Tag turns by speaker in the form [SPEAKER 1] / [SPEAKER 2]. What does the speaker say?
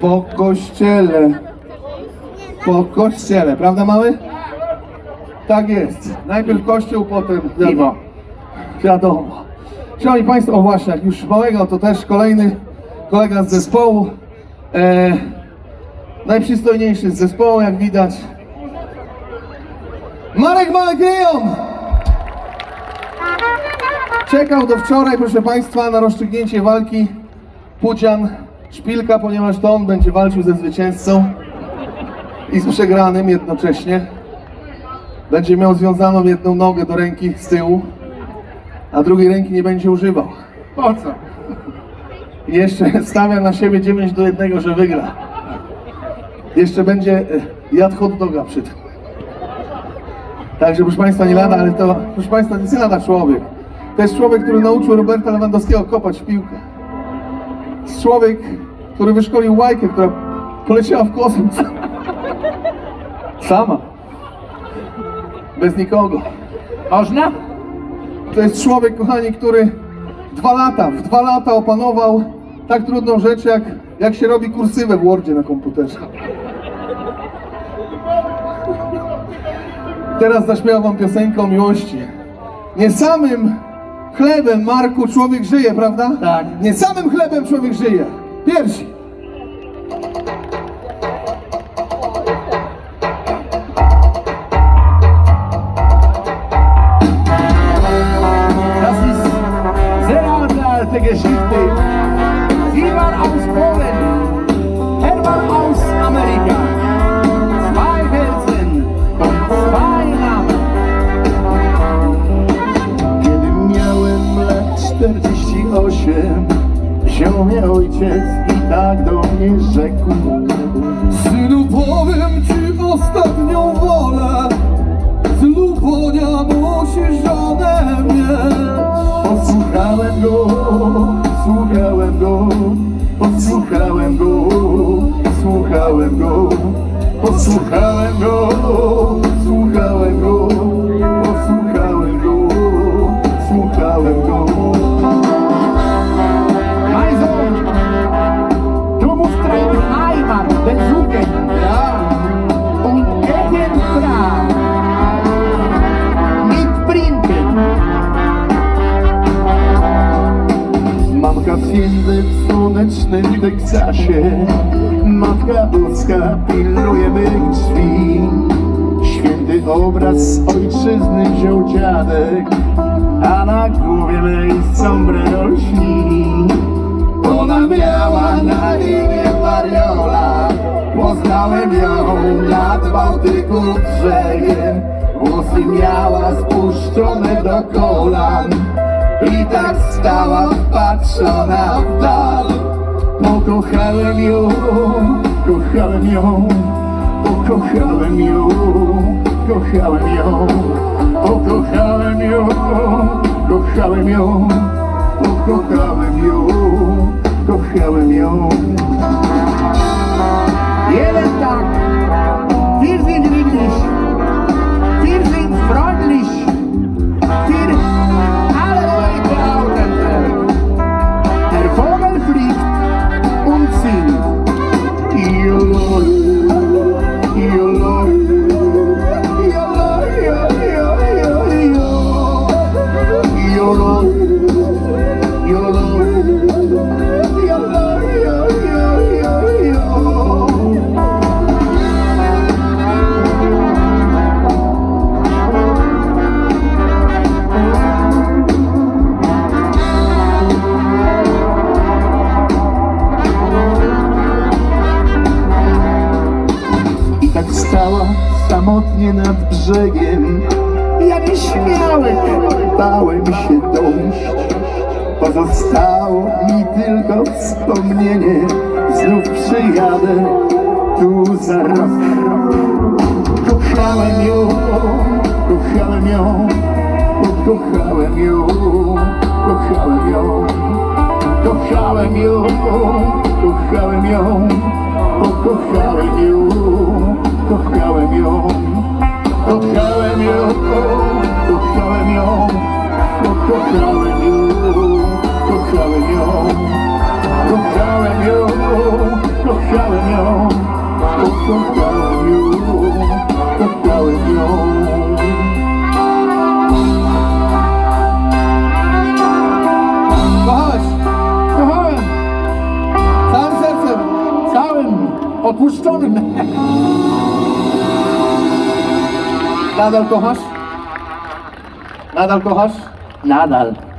[SPEAKER 1] Po kościele. Po kościele, prawda mały? Tak jest. Najpierw kościół, potem piwo. Wiadomo. Szanowni Państwo, właśnie, jak już małego, to też kolejny kolega z zespołu. E, najprzystojniejszy z zespołu, jak widać. Marek Malek Ryjon! Czekał do wczoraj, proszę Państwa, na rozstrzygnięcie walki Pucian Szpilka, ponieważ to on będzie walczył ze zwycięzcą i z przegranym jednocześnie. Będzie miał związaną jedną nogę do ręki z tyłu, a drugiej ręki nie będzie używał.
[SPEAKER 2] Po co?
[SPEAKER 1] I jeszcze stawia na siebie 9 do 1, że wygra. Jeszcze będzie e, jadł hot doga przy tym. Także proszę Państwa, nie lada, ale to, proszę Państwa, to jest nie lada człowiek. To jest człowiek, który nauczył Roberta Lewandowskiego kopać w piłkę. Człowiek, który wyszkolił łajkę, która poleciała w kosmos. Sama. Bez nikogo.
[SPEAKER 2] Można?
[SPEAKER 1] To jest człowiek, kochani, który dwa lata, w dwa lata opanował tak trudną rzecz, jak, jak się robi kursywę w Wordzie na komputerze. Teraz zaśpiewa wam piosenkę o miłości. Nie samym chlebem, Marku, człowiek żyje, prawda?
[SPEAKER 2] Tak.
[SPEAKER 1] Nie samym chlebem człowiek żyje. Pierwsi.
[SPEAKER 2] Das ist sehr alte Geschichte.
[SPEAKER 3] Mnie rzekł
[SPEAKER 1] Synu, powiem ci ostatnią wolę. Z Lubonia musisz żonę mieć.
[SPEAKER 3] Posłuchałem go, słuchałem go Posłuchałem go, słuchałem go Posłuchałem go, słuchałem Mam haciendę w słonecznym Teksasie. Matka Boska pilnuje mych drzwi. Święty obraz ojczyzny wziął dziadek A na głowie mej sombrę rośli. Ona miała na imię Mariola Poznałem ją nad Bałtyku brzegiem. Włosy miała spuszczone do kolan i tak stała patrzona w dal. Pokochałem ją, kochałem ją Pokochałem ją, kochałem ją Pokochałem ją, kochałem ją stała samotnie nad brzegiem Ja nieśmiały, bałem się dojść. Pozostało mi tylko wspomnienie. Znów przyjadę tu za rok. Kochałem ją, kochałem ją Kochałem ją, kochałem ją. Kochałem ją, kochałem ją Pokochałem ją, kochałem ją Kochałem ją, kochałem ją, kochałem ją, kochałem ją, kochałem ją, kochałem ją,
[SPEAKER 2] kochałem
[SPEAKER 1] ją, no
[SPEAKER 2] kochałem no ją. opuszczonym.
[SPEAKER 1] Nadal kochasz? Nadal kochasz?
[SPEAKER 2] Nadal.